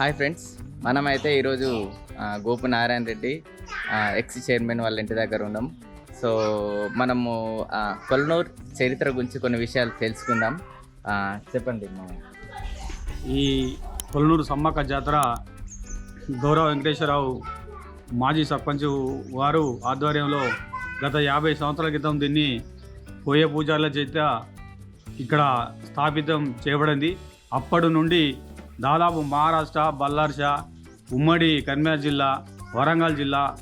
Hi friends మనమైతే ఈరోజు Gopu Narayana Reddy ex chairman వాళ్ళ ఇంటి దగ్గర ఉన్నాం. సో మనము ఆ, కొల్లనూరు చరిత్ర గురించి కొన్ని విషయాలు తెలుసుకుందాం. చెప్పండి ఈ కొల్నూరు సమ్మక్క జాతర గౌరవ వెంకటేశ్వరరావు మాజీ సర్పంచ్ వారు ఆధ్వర్యంలో గత యాభై సంవత్సరాల క్రితం దీన్ని పోయే పూజార్ల చేత ఇక్కడ స్థాపితం చేయబడింది. అప్పటి నుండి దాదాపు మహారాష్ట్ర బల్లార్షా ఉమ్మడి కర్నూలు జిల్లా వరంగల్ జిల్లా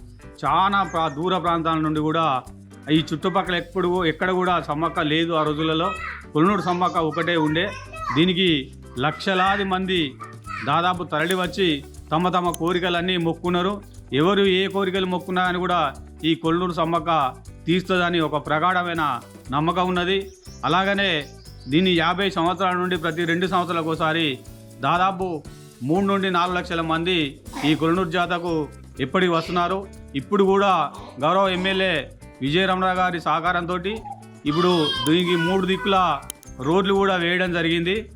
చాలా ప్రా దూర ప్రాంతాల నుండి కూడా ఈ చుట్టుపక్కల ఎప్పుడు ఎక్కడ కూడా సమ్మక్క లేదు ఆ రోజులలో. కొలనూరు సమ్మక్క ఒకటే ఉండే. దీనికి లక్షలాది మంది దాదాపు తరలి వచ్చి తమ తమ కోరికలన్నీ మొక్కున్నారు. ఎవరు ఏ కోరికలు మొక్కున్నారని కూడా ఈ కొల్లూరు సమ్మక్క తీస్తుందని ఒక ప్రగాఢమైన నమ్మకం ఉన్నది. అలాగనే దీన్ని యాభై సంవత్సరాల నుండి ప్రతి రెండు సంవత్సరాలకు ఒకసారి దాదాపు మూడు నుండి నాలుగు లక్షల మంది ఈ కొలనూరు జాతకు ఎప్పటికి వస్తున్నారు. ఇప్పుడు కూడా గౌరవ ఎమ్మెల్యే విజయరమణ గారి సహకారంతో ఇప్పుడు దీనికి మూడు దిక్కుల రోడ్లు కూడా వేయడం జరిగింది.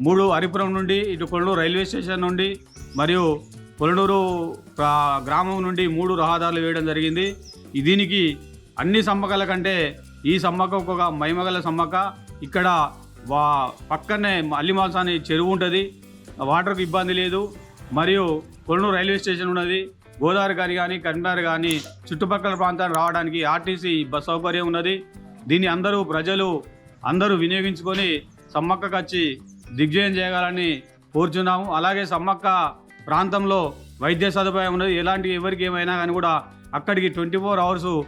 మూడు హరిపురం నుండి ఇటు కొల్లూరు రైల్వే స్టేషన్ నుండి మరియు కొల్లూరు ప్రా- గ్రామం నుండి మూడు రహదారులు వేయడం జరిగింది. దీనికి అన్ని సమ్మకాల కంటే ఈ సమ్మక ఒక మైమగల సమ్మక ఇక్కడ వా పక్కనే అల్లిమాల్స్ అనే చెరువు ఉంటుంది. వాటర్కి ఇబ్బంది లేదు. మరియు కొలనూరు రైల్వే స్టేషన్ ఉన్నది. గోదావరి కానీ కానీ కరీంనగర్ కానీ చుట్టుపక్కల ప్రాంతానికి రావడానికి ఆర్టీసీ బస్ సౌకర్యం ఉన్నది. దీన్ని అందరూ ప్రజలు అందరూ వినియోగించుకొని సమ్మక్కకు వచ్చి దిగ్విజయం చేయగలని కోరుచున్నాము. అలాగే సమ్మక్క ప్రాంతంలో వైద్య సదుపాయం ఉన్నది. ఎలాంటి ఎవరికి ఏమైనా కానీ కూడా అక్కడికి ట్వంటీ ఫోర్ అవర్స్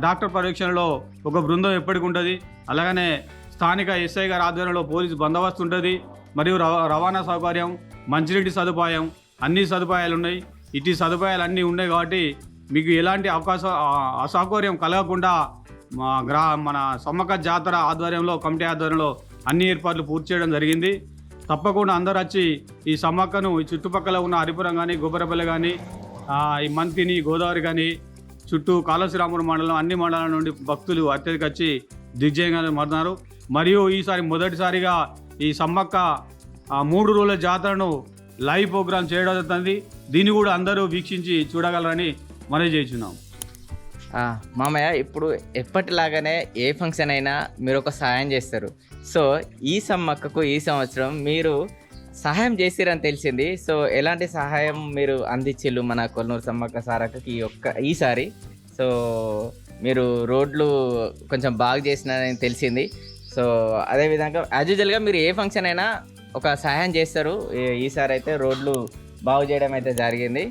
డాక్టర్ పరీక్షలో ఒక బృందం ఎప్పటికి ఉంటుంది. అలాగనే స్థానిక ఎస్ఐ గారి ఆధ్వర్యంలో పోలీసు బందోబస్తు ఉంటుంది. మరియు రవాణా సౌకర్యం మంచినీటి సదుపాయం అన్ని సదుపాయాలు ఉన్నాయి. ఇటు సదుపాయాలు అన్నీ ఉన్నాయి కాబట్టి మీకు ఎలాంటి అవకాశం అసౌకర్యం కలగకుండా మా గ్రా మన సమ్మక్క జాతర ఆధ్వర్యంలో కమిటీ ఆధ్వర్యంలో అన్ని ఏర్పాట్లు పూర్తి చేయడం జరిగింది. తప్పకుండా అందరు వచ్చి ఈ సమ్మక్కను ఈ చుట్టుపక్కల ఉన్న హరిపురం కానీ గోబరపల్లి కానీ ఈ మంతిని గోదావరి కానీ చుట్టూ కాళశ్రీరాముడు మండలం అన్ని మండలాల నుండి భక్తులు అత్యధిక వచ్చి దిగ్జయంగా మారుతున్నారు. మరియు ఈసారి మొదటిసారిగా ఈ సమ్మక్క ఆ మూడు రోజుల జాతరను లైవ్ ప్రోగ్రామ్ చేయడం జరుగుతుంది. దీన్ని కూడా అందరూ వీక్షించి చూడగలరని మనం చేస్తున్నాం. మామయ్య ఇప్పుడు ఎప్పటిలాగానే ఏ ఫంక్షన్ అయినా మీరు ఒక సహాయం చేస్తారు. సో ఈ సమ్మక్కకు ఈ సంవత్సరం మీరు సహాయం చేసిరని తెలిసింది. సో ఎలాంటి సహాయం మీరు అందించిల్లు మన కొల్లూరు సమ్మక్క సారక్కకి ఈ ఒక్క ఈసారి? సో మీరు రోడ్లు కొంచెం బాగా చేసినారని తెలిసింది. సో అదేవిధంగా యాజ్ యూజువల్గా మీరు ఏ ఫంక్షన్ అయినా ఒక సహాయం చేస్తారు. ఈసారి అయితే రోడ్లు బాగు చేయడం అయితే జరిగింది.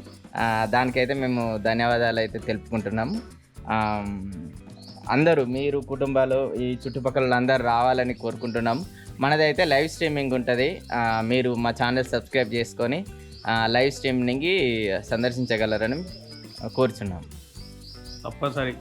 దానికైతే మేము ధన్యవాదాలు అయితే తెలుపుకుంటున్నాము అందరూ మీరు కుటుంబాలు ఈ చుట్టుపక్కల అందరూ రావాలని కోరుకుంటున్నాం. మనదైతే లైవ్ స్ట్రీమింగ్ ఉంటుంది. మీరు మా ఛానల్ సబ్స్క్రైబ్ చేసుకొని లైవ్ స్ట్రీమింగ్ సందర్శించగలరని కోరుచున్నాం. తప్పనిసరి